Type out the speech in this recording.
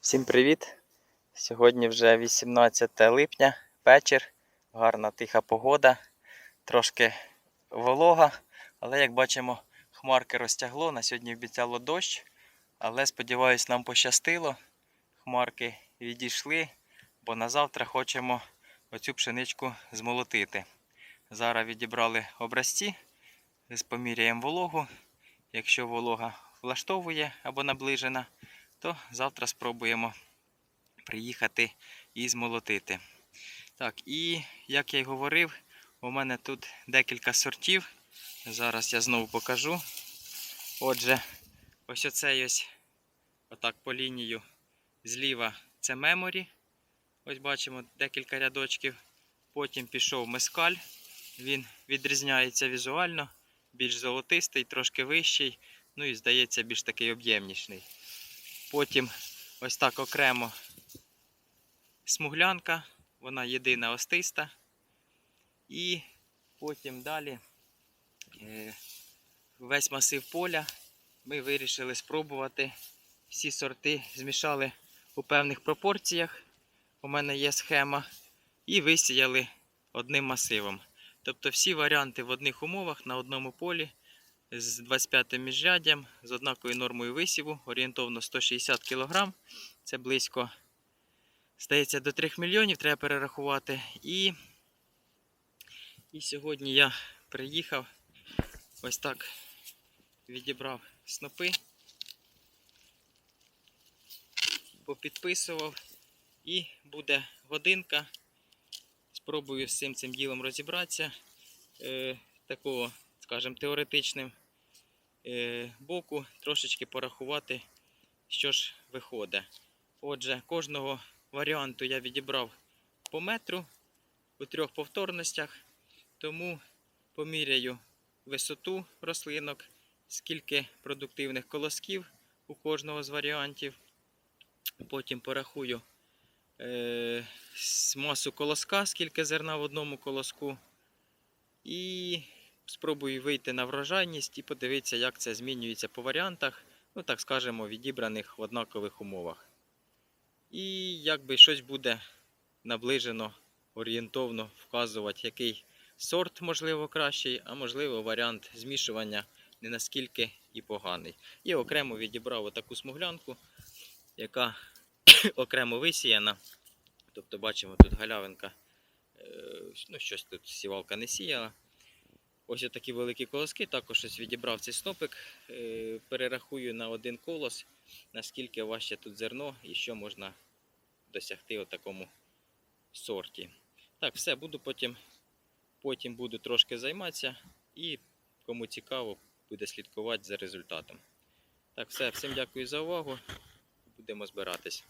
Всім привіт! Сьогодні вже 18 липня, вечір, гарна тиха погода, трошки волога, але як бачимо, хмарки розтягло. На сьогодні обіцяло дощ, але сподіваюсь, нам пощастило. Хмарки відійшли, бо на завтра хочемо оцю пшеничку змолотити. Зараз відібрали образці, поміряємо вологу. Якщо волога влаштовує або наближена, то завтра спробуємо приїхати і змолотити. Так, і як я й говорив, у мене тут декілька сортів. Зараз я знову покажу. Отже, ось оцей ось отак по лінію зліва це меморі. Ось бачимо декілька рядочків. Потім пішов мескаль. Він відрізняється візуально, більш золотистий, трошки вищий. Ну і здається, більш такий об'ємніший. Потім ось так окремо смуглянка, вона єдина остиста. І потім далі е, весь масив поля ми вирішили спробувати. Всі сорти змішали у певних пропорціях. У мене є схема. І висіяли одним масивом. Тобто всі варіанти в одних умовах на одному полі з 25 міжряддям, з однаковою нормою висіву, орієнтовно 160 кг. Це близько, здається, до 3 мільйонів треба перерахувати. І, і сьогодні я приїхав, ось так відібрав снопи, попідписував, і буде годинка. Спробую з цим цим ділом розібратися. Е, такого, скажімо, теоретичним боку трошечки порахувати, що ж виходить. Отже, кожного варіанту я відібрав по метру у трьох повторностях, тому поміряю висоту рослинок, скільки продуктивних колосків у кожного з варіантів. Потім порахую е, масу колоска, скільки зерна в одному колоску. І спробую вийти на врожайність і подивитися, як це змінюється по варіантах, ну так скажемо, відібраних в однакових умовах. І якби щось буде наближено, орієнтовно вказувати, який сорт можливо кращий, а можливо варіант змішування не наскільки і поганий. І окремо відібрав отаку смуглянку, яка окремо висіяна. Тобто бачимо тут галявинка, е, ну щось тут сівалка не сіяла. Ось такі великі колоски, також ось відібрав цей снопик, е, перерахую на один колос, наскільки важче тут зерно і що можна досягти у такому сорті. Так, все, буду потім, потім буду трошки займатися і кому цікаво, буде слідкувати за результатом. Так, все, всім дякую за увагу. Будемо збиратись.